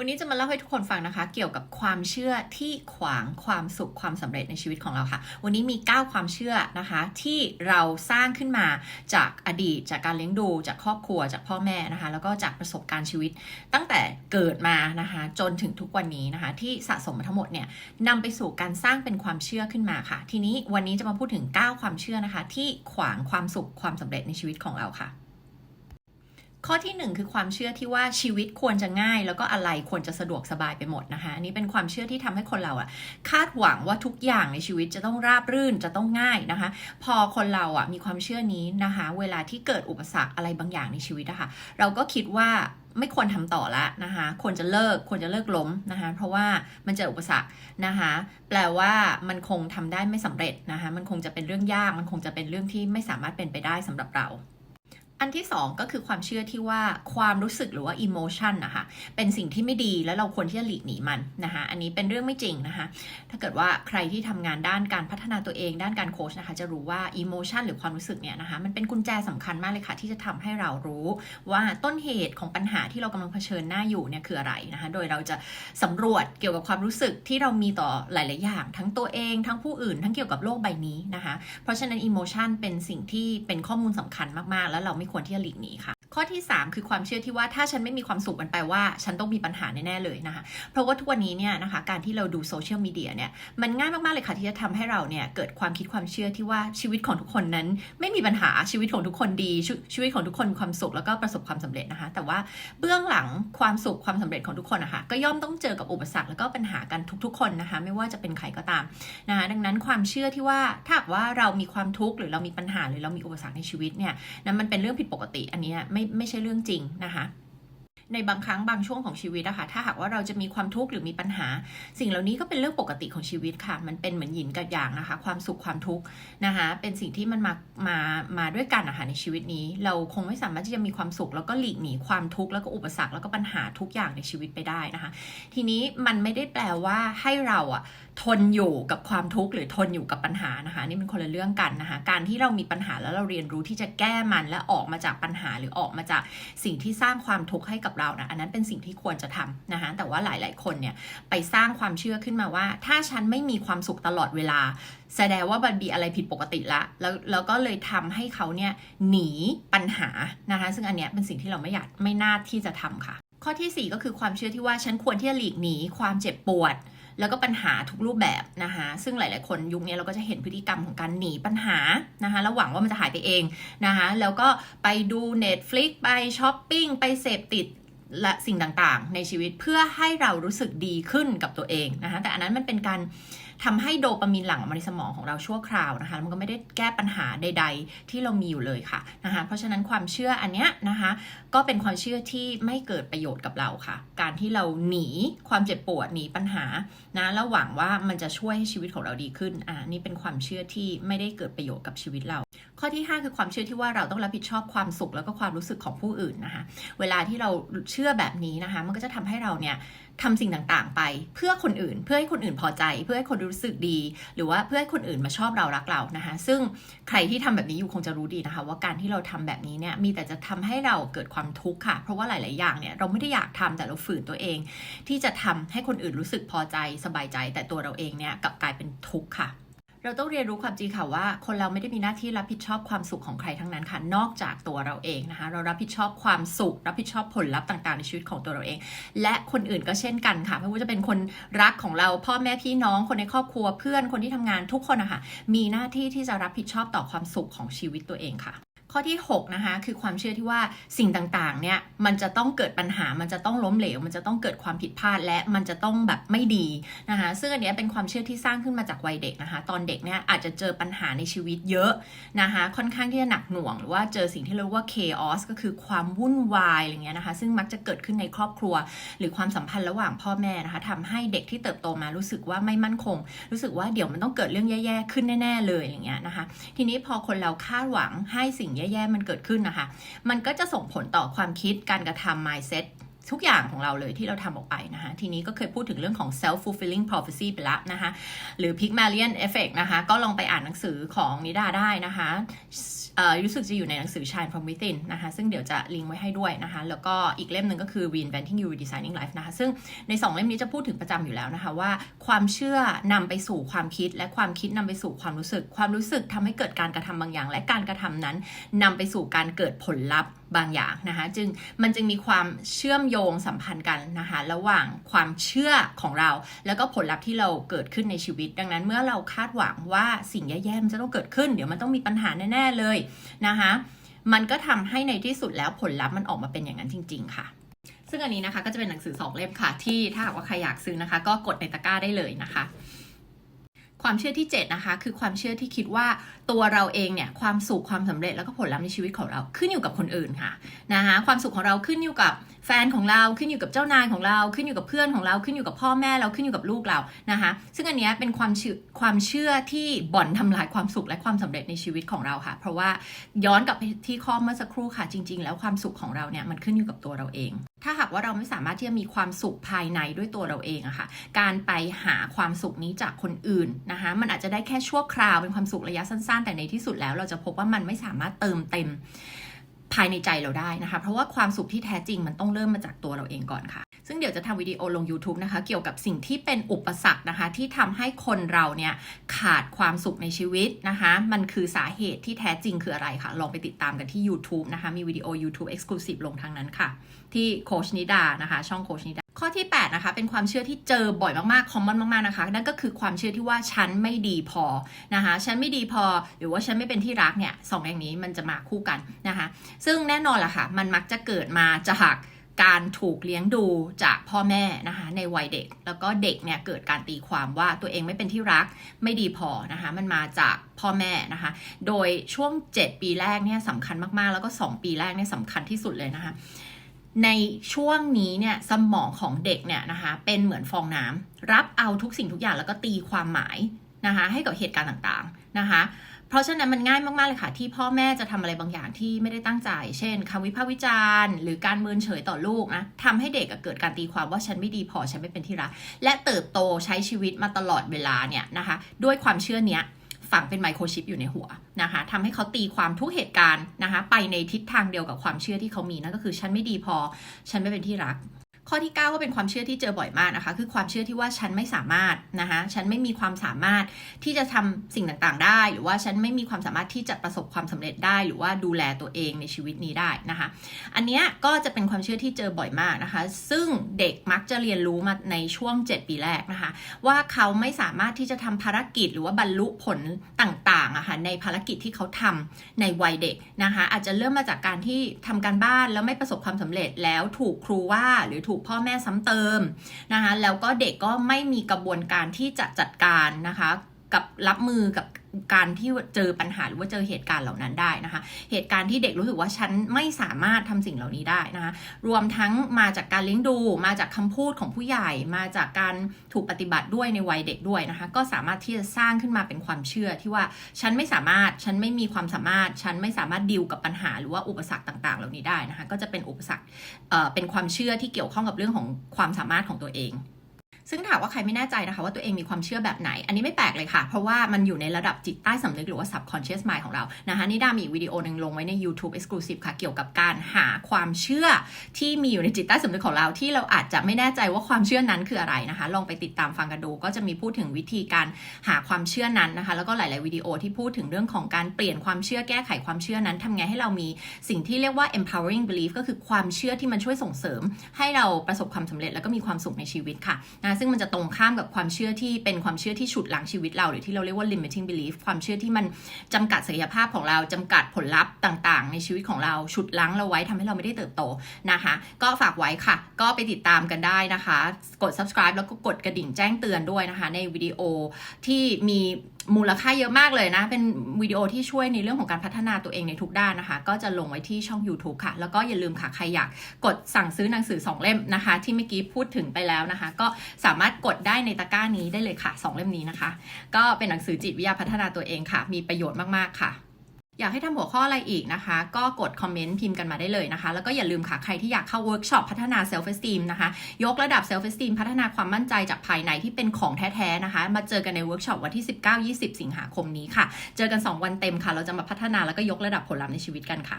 วันนี้จะมาเล่าให้ทุกคนฟังนะคะ เกี่ยวกับความเชื่อที่ขวางความสุขความสำเร็จในชีวิตของเราค่ะ วันนี้มี 9 ความเชื่อนะคะ ที่เราสร้างขึ้นมาจากอดีต จากการเลี้ยงดู จากครอบครัว จากพ่อแม่นะคะ แล้วก็จากประสบการณ์ชีวิต ตั้งแต่เกิดมานะคะ จนถึงทุกวันนี้นะคะ ที่สะสมมาทั้งหมดเนี่ยนำไปสู่การสร้างเป็นความเชื่อขึ้นมาค่ะ ทีนี้วันนี้จะมาพูดถึง 9 ความเชื่อนะคะ ที่ขวางความสุขความสำเร็จในชีวิตของเราค่ะ ข้อที่หนึ่งคือความเชื่อที่ว่าชีวิตควรจะง่าย แล้วก็อะไรควรจะสะดวกสบายไปหมดนะคะอันนี้เป็นความเชื่อที่ทำให้คนเราอะคาดหวังว่าทุกอย่างในชีวิตจะต้องราบรื่นจะต้องง่ายนะคะ พอคนเราอะมีความเชื่อนี้นะคะ เวลาที่เกิดอุปสรรคอะไรบางอย่างในชีวิตอะคะเราก็คิดว่าไม่ควรทำต่อละนะคะควรจะเลิกควรจะเลิกล้มนะคะเพราะว่ามันเจออุปสรรคนะคะแปลว่ามันคงทำได้ไม่สำเร็จนะคะมันคงจะเป็นเรื่องยากมันคงจะเป็นเรื่องที่ไม่สามารถเป็นไปได้สำหรับเรา อันที่สองก็คือความเชื่อที่ว่าความรู้สึกหรือว่า emotion นะคะเป็นสิ่งที่ไม่ดีแล้วเราควรที่จะหลีกหนีมันนะคะอันนี้เป็นเรื่องไม่จริงนะคะถ้าเกิดว่าใครที่ทำงานด้านการพัฒนาตัวเอง ด้านการโค้ชนะคะจะรู้ว่า emotion หรือความรู้สึกเนี่ยนะคะมันเป็นกุญแจสำคัญมากเลยค่ะ ที่จะทำให้เรารู้ว่าต้นเหตุของปัญหาที่เรากำลังเผชิญหน้าอยู่เนี่ยคืออะไรนะคะโดยเราจะสำรวจเกี่ยวกับความรู้สึกที่เรามีต่อหลาย ๆ อย่าง ทั้งตัวเองทั้งผู้อื่น ทั้งเกี่ยวกับโลกใบนี้นะคะเพราะฉะนั้น emotion เป็นสิ่งที่เป็นข้อมูลสำคัญมาก ๆ แล้วเราไม่ควรที่จะหลีกหนีค่ะ ข้อที่ 3 คือความเชื่อที่ว่าถ้าฉันไม่มีความสุขมันแปลว่า ฉันต้องมีปัญหาแน่ๆเลยนะคะเพราะว่าทุกวันนี้เนี่ยนะคะการที่เราดูโซเชียลมีเดียเนี่ยมันง่ายมากๆเลยค่ะที่จะทำให้เราเนี่ยเกิดความคิดความเชื่อที่ว่าชีวิตของทุกคนนั้น ไม่มีปัญหาชีวิตของทุกคนดีชชีวิตของทุกคนมีความสุขแล้วก็ประสบความสำเร็จนะคะ แต่ว่าเบื้องหลังความสุขความสำเร็จของทุกคนนะคะก็ย่อมต้องเจอกับอุปสรรคแล้วก็ปัญหากันทุก ๆ คนนะคะไม่ว่าจะเป็นใครก็ตามนะคะดังนั้นความเชื่อที่ว่าถ้าว่าเรามีความทุกข์หรือเรามีปัญหาหรือเรามีอุปสรรคในชีวิตเนี่ยนั้นมันเป็นเรื่องผิดปกติอันนี้ไม่ไม่ใช่เรื่องจริงนะคะ ในบางครั้งบางช่วงของชีวิตอะคะถ้าหากว่าเราจะมีความทุกข์หรือมีปัญหา สิ่งเหล่านี้ก็เป็นเรื่องปกติของชีวิตค่ะ มันเป็นเหมือนหยินกับหยางนะคะ ความสุขความทุกข์นะคะ เป็นสิ่งที่มันมามามาด้วยกันนะคะในชีวิตนี้ เราคงไม่สามารถที่จะมีความสุข แล้วก็หลีกหนีความทุกข์แล้วก็อุปสรรคแล้วก็ปัญหาทุกอย่างในชีวิตไปได้นะคะ ทีนี้มันไม่ได้แปลว่าให้เราอะทนอยู่กับความทุกข์หรือทนอยู่กับปัญหานะคะ นี่เป็นคนละเรื่องกันนะคะ การที่เรามีปัญหาแล้วเราเรียนรู้ที่จะแก้มันและออกมาจากปัญหาหรือออกมาจากสิ่งที่สร้างความทุกข์ให้กับเรานะอันนั้นเป็นสิ่งที่ควรจะทำนะคะแต่ว่าหลาย ๆ คนเนี่ยไปสร้างความเชื่อขึ้นมาว่า ถ้าฉันไม่มีความสุขตลอดเวลา แสดงว่ามันมีอะไรผิดปกติละแล้วแล้วก็เลยทำให้เขาเนี่ยหนีปัญหานะคะซึ่งอันเนี้ยเป็นสิ่งที่เราไม่อยากไม่น่าที่จะทำค่ะ ข้อทีสี่ 4 ก็คือความเชื่อที่ว่าฉันควรที่จะหลีกหนีความเจ็บปวดแล้วก็ปัญหาทุกรูปแบบนะคะซึ่งหลาย ๆ คนยุคนี้เราก็จะเห็นพฤติกรรมของการหนีปัญหานะคะแล้วหวังว่ามันจะหายไปเองนะคะแล้วก็ไปดู Netflix ไปช้อปปิ้งไปเสพติด และสิ่งต่างๆ ในชีวิตเพื่อให้เรารู้สึกดีขึ้นกับตัวเองนะคะแต่อันนั้นมันเป็นการทำให้โดปามีนหลั่งออกมาในสมองของเราชั่วคราวนะคะมันก็ไม่ได้แก้ปัญหาใด ๆ ที่เรามีอยู่เลยค่ะนะคะเพราะฉะนั้นความเชื่ออันเนี้ยนะคะก็เป็นความเชื่อที่ไม่เกิดประโยชน์กับเราค่ะ การที่เราหนีความเจ็บปวดหนีปัญหานะแล้วหวังว่ามันจะช่วยให้ชีวิตของเราดีขึ้นอ่านี่เป็นความเชื่อที่ไม่ได้เกิดประโยชน์กับชีวิตเรา ข้อที่ 5 คือความเชื่อที่ว่าเราต้องรับผิดชอบความสุขแล้วก็ความรู้สึกของผู้อื่นนะคะเวลาที่เราเชื่อแบบนี้นะคะมันก็จะทำให้เราเนี่ยทำสิ่งต่างๆ ไปเพื่อคนอื่น เพื่อให้คนอื่นพอใจ เพื่อให้คนรู้สึกดี หรือว่าเพื่อให้คนอื่นมาชอบเรารักเรานะคะ ซึ่งใครที่ทำแบบนี้อยู่คงจะรู้ดีนะคะ ว่าการที่เราทำแบบนี้เนี่ยมีแต่จะทำให้เราเกิดความทุกข์ค่ะ เพราะว่าหลาย ๆ อย่างเนี่ยเราไม่ได้อยากทำแต่เราฝืนตัวเอง ที่จะทำให้คนอื่นรู้สึกพอใจสบายใจ แต่ตัวเราเองเนี่ยกลับกลายเป็นทุกข์ค่ะ เราต้องเรียนรู้ความจริงค่ะว่า คนเราไม่ได้มีหน้าที่รับผิดชอบความสุขของใครทั้งนั้นค่ะ นอกจากตัวเราเองนะคะ เรารับผิดชอบความสุข รับผิดชอบผลลัพธ์ต่าง ๆ ในชีวิตของตัวเราเอง และคนอื่นก็เช่นกันค่ะไม่ว่าจะเป็นคนรักของเราพ่อแม่พี่น้องคนในครอบครัวเพื่อนคนที่ทำงานทุกคนนะคะมีหน้าที่ที่จะรับผิดชอบต่อความสุขของชีวิตตัวเองค่ะ ข้อที่ 6 นะคะ คือความเชื่อที่ว่าสิ่งต่างๆ เนี่ย มันจะต้องเกิดปัญหา มันจะต้องล้มเหลว มันจะต้องเกิดความผิดพลาด และมันจะต้องแบบไม่ดีนะคะ ซึ่งอันนี้เป็นความเชื่อที่สร้างขึ้นมาจากวัยเด็กนะคะ ตอนเด็กเนี่ยอาจจะเจอปัญหาในชีวิตเยอะนะคะ ค่อนข้างที่จะหนักหน่วง หรือว่าเจอสิ่งที่เรียกว่า chaos ก็คือความวุ่นวายอะไรเงี้ยนะคะ ซึ่งมักจะเกิดขึ้นในครอบครัว หรือความสัมพันธ์ระหว่างพ่อแม่นะคะทำให้เด็กที่เติบโตมารู้สึกว่าไม่มั่นคง รู้สึกว่าเดี๋ยวมันต้องเกิดเรื่องแย่ๆขึ้นแน่ ๆ เลยอย่างเงี้ยนะคะ ทีนี้พอคนเราคาดหวังให้สิ่งแย่ๆมันเกิดขึ้นนะคะ มันก็จะส่งผลต่อความคิดการกระทำ mindset ทุกอย่างของเราเลยที่เราทำออกไปนะคะทีนี้ก็เคยพูดถึงเรื่องของ self fulfilling prophecy ไปแล้วนะคะหรือ Pygmalion effect นะคะก็ลองไปอ่านหนังสือของนิดาได้นะคะเอ่อรู้สึกจะอยู่ในหนังสือ Shine from Within นะคะซึ่งเดี๋ยวจะลิงก์ไว้ให้ด้วยนะคะแล้วก็อีกเล่มหนึ่งก็คือ Reinventing You Redesigning Life นะคะซึ่งใน 2 เล่มนี้จะพูดถึงประจำอยู่แล้วนะคะว่าความเชื่อนำไปสู่ความคิดและความคิดนำไปสู่ความรู้สึก ความรู้สึกทำให้เกิดการกระทำบางอย่าง และการกระทำนั้นนำไปสู่การเกิดผลลัพธ์ บางอย่างนะคะจึงมันจึงมีความเชื่อมโยงสัมพันธ์กันนะคะระหว่างความเชื่อของเรา แล้วก็ผลลัพธ์ที่เราเกิดขึ้นในชีวิต ดังนั้นเมื่อเราคาดหวังว่าสิ่งแย่ๆมันจะต้องเกิดขึ้น เดี๋ยวมันต้องมีปัญหาแน่ ๆเลยนะคะมันก็ทำให้ในที่สุดแล้วผลลัพธ์มันออกมาเป็นอย่างนั้นจริง ๆ ค่ะซึ่งอันนี้นะคะก็จะเป็นหนังสือสองเล่มค่ะ ที่ถ้าหากว่าใครอยากซื้อนะคะ ก็กดในตะกร้าได้เลยนะคะ ความเชื่อที่7นะคะคือความเชื่อที่คิดว่าตัวเราเองเนี่ยความสุขความสำเร็จแล้วก็ผลลัพธ์ในชีวิตของเราขึ้นอยู่กับคนอื่นค่ะนะคะความสุขของเราขึ้นอยู่กับแฟนของเราขึ้นอยู่กับเจ้านายของเราขึ้นอยู่กับเพื่อนของเราขึ้นอยู่กับพ่อแม่เราขึ้นอยู่กับลูกเรานะคะซึ่งอันนี้เป็นความเชื่อความเชื่อที่บ่อนทำลายความสุขและความสำเร็จในชีวิตของเราค่ะ เพราะว่าย้อนกลับไปที่ข้อเมื่อสักครู่ค่ะจริง ๆ แล้วความสุขของเราเนี่ยมันขึ้นอยู่กับตัวเราเอง ถ้าหากว่าเราไม่สามารถที่จะมีความสุขภายในด้วยตัวเราเองอะค่ะการไปหาความสุขนี้จากคนอื่นนะคะมันอาจจะได้แค่ชั่วคราวเป็นความสุขระยะสั้น ๆ แต่ในที่สุดแล้ว เราจะพบว่ามันไม่สามารถเติมเต็มภายในใจเราได้นะคะ เพราะว่าความสุขที่แท้จริงมันต้องเริ่มมาจากตัวเราเองก่อนค่ะ ซึ่งเดี๋ยวจะทำวิดีโอลง YouTube นะคะ เกี่ยวกับสิ่งที่เป็นอุปสรรคนะคะ ที่ทำให้คนเราเนี่ยขาดความสุขในชีวิตนะคะ มันคือสาเหตุที่แท้จริงคืออะไรคะลองไปติดตามกันที่ YouTube นะคะ มีวิดีโอ YouTube Exclusive ลงทางนั้นค่ะ ที่โคชนิดานะคะ ช่องโคชนิดา ข้อที่ 8 นะคะ เป็นความเชื่อที่เจอบ่อยมากๆ คอมมอนมากๆนะคะ นั่นก็คือความเชื่อที่ว่าฉันไม่ดีพอนะคะ ฉันไม่ดีพอ หรือว่าฉันไม่เป็นที่รักเนี่ยสองอย่างนี้มันจะมาคู่กันนะคะ ซึ่งแน่นอนล่ะค่ะ มันมักจะเกิดมาจากการถูกเลี้ยงดูจากพ่อแม่นะคะในวัยเด็ก แล้วก็เด็กเนี่ยเกิดการตีความว่าตัวเองไม่เป็นที่รักไม่ดีพอนะคะมันมาจากพ่อแม่นะคะ โดยช่วง 7 ปีแรกเนี่ยสำคัญมากๆ แล้วก็ 2 ปีแรกเนี่ยสำคัญที่สุดเลยนะคะ ในช่วงนี้เนี่ยสมองของเด็กเนี่ยนะคะเป็นเหมือนฟองน้ำรับเอาทุกสิ่งทุกอย่างแล้วก็ตีความหมายนะคะให้กับเหตุการณ์ต่างๆนะคะ เพราะฉะนั้นมันง่ายมากๆเลยค่ะ ที่พ่อแม่จะทำอะไรบางอย่างที่ไม่ได้ตั้งใจ เช่นคำวิพากษ์วิจารณ์ หรือการเมินเฉยต่อลูกนะทำให้เด็กเกิดการตีความว่าฉันไม่ดีพอฉันไม่เป็นที่รัก และเติบโตใช้ชีวิตมาตลอดเวลาเนี่ยนะคะด้วยความเชื่อเนี้ย ฝังเป็นไมโครชิปอยู่ในหัวนะคะทำให้เขาตีความทุกเหตุการณ์นะคะ ไปในทิศทางเดียวกับความเชื่อที่เขามีนั่นก็คือฉันไม่ดีพอ ฉันไม่เป็นที่รัก ข้อที่ 9 ก็เป็นความเชื่อที่เจอบ่อยมากนะคะ คือความเชื่อที่ว่าฉันไม่สามารถนะคะฉันไม่มีความสามารถที่จะทำสิ่งต่างๆ ได้ หรือว่าฉันไม่มีความสามารถที่จะประสบความสำเร็จได้ หรือว่าดูแลตัวเองในชีวิตนี้ได้นะคะ อันเนี้ยก็จะเป็นความเชื่อที่เจอบ่อยมากนะคะ ซึ่งเด็กมักจะเรียนรู้มาในช่วง 7 ปีแรกนะคะ ว่าเขาไม่สามารถที่จะทำภารกิจหรือว่าบรรลุผลต่างๆอะคะ่ะในภารกิจที่เขาทำในวัยเด็กนะคะ อาจจะเริ่มมาจากการที่ทำการบ้านแล้วไม่ประสบความสำเร็จแล้วถูกครูว่าหรือถูกพ่อแม่ซ้ำเติมนะคะแล้วก็เด็กก็ไม่มีกระบวนการที่จะจัดการนะคะกับรับมือกับ การที่เจอปัญหาหรือว่าเจอเหตุการณ์เหล่านั้นได้นะคะ เหตุการณ์ที่เด็กรู้สึกว่าฉันไม่สามารถทำสิ่งเหล่านี้ได้นะคะ รวมทั้งมาจากการเลี้ยงดู มาจากคำพูดของผู้ใหญ่ มาจากการถูกปฏิบัติด้วยในวัยเด็กด้วยนะคะ ก็สามารถที่จะสร้างขึ้นมาเป็นความเชื่อที่ว่าฉันไม่สามารถ ฉันไม่มีความสามารถ ฉันไม่สามารถดิวกับปัญหาหรือว่าอุปสรรคต่าง ๆ เหล่านี้ได้นะคะ ก็จะเป็นอุปสรรคเอ่อเป็นความเชื่อที่เกี่ยวข้องกับเรื่องของความสามารถของตัวเอง ซึ่งถามว่าใครไม่แน่ใจนะคะว่าตัวเองมีความเชื่อแบบไหน อันนี้ไม่แปลกเลยค่ะ เพราะว่ามันอยู่ในระดับจิตใต้สำนึกหรือว่า subconscious mind ของเรานะคะนี่ดามีวิดีโอหนึ่งลงไว้ใน YouTube exclusive ค่ะ เกี่ยวกับการหาความเชื่อที่มีอยู่ในจิตใต้สำนึกของเราที่เราอาจจะไม่แน่ใจว่าความเชื่อนั้นคืออะไรนะคะ ลองไปติดตามฟังกันดูก็จะมีพูดถึงวิธีการหาความเชื่อนั้นนะคะ แล้วก็หลาย ๆ วิดีโอที่พูดถึงเรื่องของการเปลี่ยนความเชื่อแก้ไขความเชื่อนั้นทำไงให้เรามีสิ่งที่เรียกว่า empowering belief ก็คือความเชื่อที่มันช่วยส่งเสริม ให้เราประสบความสำเร็จแล้วก็มีความสุขในชีวิตค่ะนะซึ่งมันจะตรงข้ามกับความเชื่อที่เป็นความเชื่อที่ฉุดล้างชีวิตเรา หรือที่เราเรียกว่า limiting belief ความเชื่อที่มันจำกัดศักยภาพของเราจำกัดผลลัพธ์ต่าง ๆ ในชีวิตของเราฉุดล้างเราไว้ทำให้เราไม่ได้เติบโตนะคะ ก็ฝากไว้ค่ะ ก็ไปติดตามกันได้นะคะ กด subscribe แล้วก็กดกระดิ่งแจ้งเตือนด้วยนะคะ ในวิดีโอที่มี มูลค่าเยอะมากเลยนะ เป็นวิดีโอที่ช่วยในเรื่องของการพัฒนาตัวเองในทุกด้านนะคะ ก็จะลงไว้ที่ช่อง YouTube ค่ะ แล้วก็อย่าลืมค่ะ ใครอยากกดสั่งซื้อหนังสือ 2 เล่มนะคะ ที่เมื่อกี้พูดถึงไปแล้วนะคะ ก็สามารถกดได้ในตะกร้านี้ได้เลยค่ะ 2 เล่มนี้นะคะ ก็เป็นหนังสือจิตวิทยาพัฒนาตัวเองค่ะ มีประโยชน์มาก ๆ ค่ะ อยากให้ทำหัวข้ออะไรอีกนะคะ ก็กดคอมเมนต์พิมพ์กันมาได้เลยนะคะ แล้วก็อย่าลืมค่ะ ใครที่อยากเข้าเวิร์กช็อปพัฒนาเซลฟ์เอสตีมนะคะ ยกระดับเซลฟ์เอสตีมพัฒนาความมั่นใจจากภายในที่เป็นของแท้ๆนะคะ มาเจอกันในเวิร์กช็อปวันที่ 19-20 สิงหาคมนี้ค่ะ เจอกัน 2 วันเต็มค่ะ เราจะมาพัฒนาแล้วก็ยกระดับผลลัพธ์ในชีวิตกันค่ะ